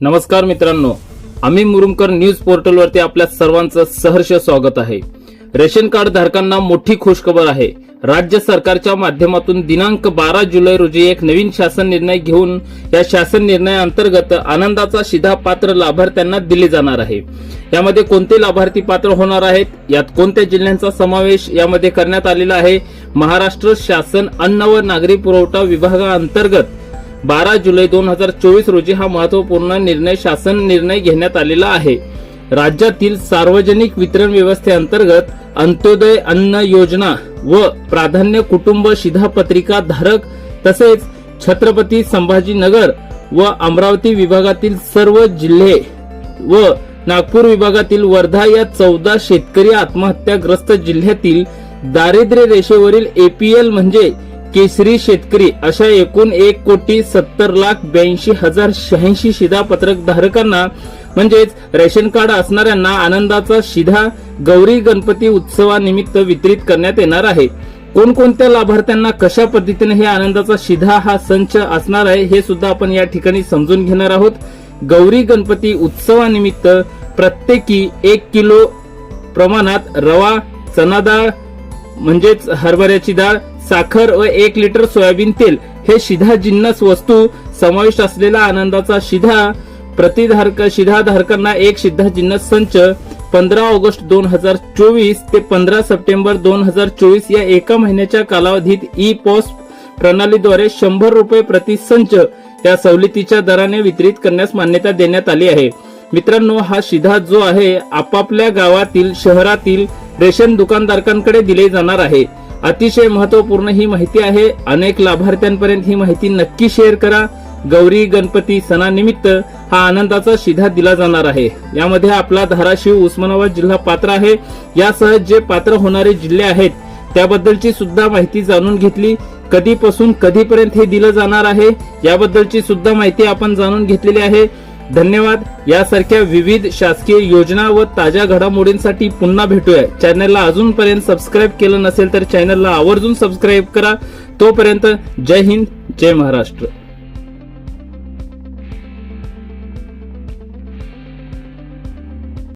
नमस्कार मित्रांनो आम्ही मुरुमकर न्यूज पोर्टलवरती आपल्या सर्वांचं सहर्ष स्वागत आहे. रेशन कार्ड धारकांना मोठी खुशखबर आहे. राज्य सरकारच्या माध्यमातून दिनांक बारा जुलै रोजी एक नवीन शासन निर्णय घेऊन या शासन निर्णयाअंतर्गत आनंदाचा शिधा पात्र लाभार्थ्यांना दिले जाणार आहे. यामध्ये कोणते लाभार्थी पात्र होणार आहेत? यात कोणत्या जिल्ह्यांचा समावेश यामध्ये करण्यात आलेला आहे? महाराष्ट्र शासन अन्न व नागरी पुरवठा विभागाअंतर्गत बारा जुलै दोन हजार चोवीस रोजी हा महत्त्वपूर्ण निर्णय शासन निर्णय घेण्यात आलेला आहे. राज्यातील सार्वजनिक वितरण व्यवस्थेअंतर्गत अंत्योदय अन्न योजना व प्राधान्य कुटुंब शिधापत्रिका धारक तसेच छत्रपती संभाजीनगर व अमरावती विभागातील सर्व जिल्हे व नागपूर विभागातील वर्धा या चौदा शेतकरी आत्महत्याग्रस्त जिल्ह्यातील दारिद्र्य रेषेवरील एपीएल म्हणजे केसरी शेतकरी अशा एकूण एक कोटी सत्तर लाख ब्याऐंशी हजार शहाऐंशी शिधापत्रक धारकांना म्हणजेच रेशन कार्ड असणाऱ्यांना आनंदाचा शिधा गौरी गणपती उत्सवानिमित्त वितरित करण्यात येणार आहे. कोणकोणत्या लाभार्थ्यांना कशा पद्धतीने हे आनंदाचा शिधा हा संच असणार आहे हे सुद्धा आपण या ठिकाणी समजून घेणार आहोत. गौरी गणपती उत्सवानिमित्त प्रत्येकी एक किलो प्रमाणात रवा चना डाळ म्हणजेच हरभऱ्याची डाळ साखर व एक लिटर सोयाबीन तेल हे शिधा जिन्नस वस्तू समाविष्ट असलेला आनंदाचा शिधा. प्रतिधारक शिधाधारकांना एक शिधा जिन्नस संच पंधरा ऑगस्ट दोन हजार चोवीस ते पंधरा सप्टेंबर दोन हजार चोवीस या एका महिन्याच्या कालावधीत ई पॉस प्रणालीद्वारे शंभर रुपये प्रति संच या सवलतीच्या दराने वितरित करण्यास मान्यता देण्यात आली आहे. मित्रांनो हा शिधा जो आहे आपापल्या गावातील शहरातील रेशन दुकानदारकांकडे दिले जाणार आहे. अतिशय महत्त्वपूर्ण ही माहिती आहे. अनेक लाभार्थ्यांपर्यंत ही माहिती नक्की शेअर करा. गौरी गणपती सणानिमित्त हा आनंदाचा शिधा दिला जाणार आहे. यामध्ये आपला धाराशिव उस्मानाबाद जिल्हा पात्र आहे. यासह जे पात्र होणारे जिल्हे आहेत त्याबद्दलची सुद्धा माहिती जाणून घेतली. कधीपासून कधीपर्यंत हे दिलं जाणार आहे याबद्दलची सुद्धा माहिती आपण जाणून घेतलेली आहे. धन्यवाद. यासारख्या विविध शासकीय योजना व ताज्या घडामोडींसाठी पुन्हा भेटूया. चॅनलला अजूनपर्यंत सबस्क्राईब केलं नसेल तर चॅनलला आवर्जून सबस्क्राईब करा. तोपर्यंत जय हिंद जय महाराष्ट्र.